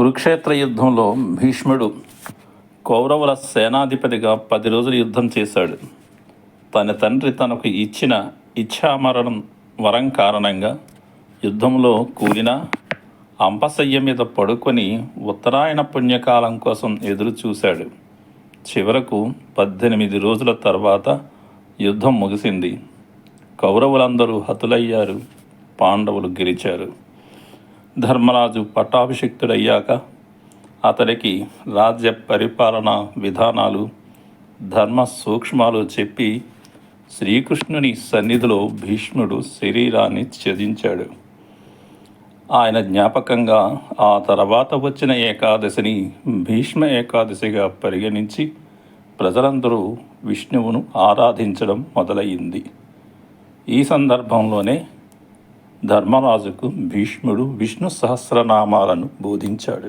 కురుక్షేత్ర యుద్ధంలో భీష్ముడు కౌరవుల సేనాధిపతిగా పది రోజులు యుద్ధం చేశాడు. తన తండ్రి తనకు ఇచ్చిన ఇచ్ఛామరణం వరం కారణంగా యుద్ధంలో కూలిన అంపశయ్య మీద పడుకొని ఉత్తరాయణ పుణ్యకాలం కోసం ఎదురు చూశాడు. చివరకు పద్దెనిమిది రోజుల తర్వాత యుద్ధం ముగిసింది. కౌరవులందరూ హతులయ్యారు పాండవులు గెలిచారు. ధర్మరాజు పట్టాభిషిక్తుడయ్యాక అతడికి రాజ్య పరిపాలన విధానాలు ధర్మ సూక్ష్మాలు చెప్పి శ్రీకృష్ణుని సన్నిధిలో భీష్ముడు శరీరాన్ని త్యజించాడు. ఆయన జ్ఞాపకంగా ఆ తర్వాత వచ్చిన ఏకాదశిని భీష్మ ఏకాదశిగా పరిగణించి ప్రజలందరూ విష్ణువును ఆరాధించడం మొదలయ్యింది. ఈ సందర్భంలోనే ధర్మరాజుకు భీష్ముడు విష్ణు సహస్రనామాలను బోధించాడు.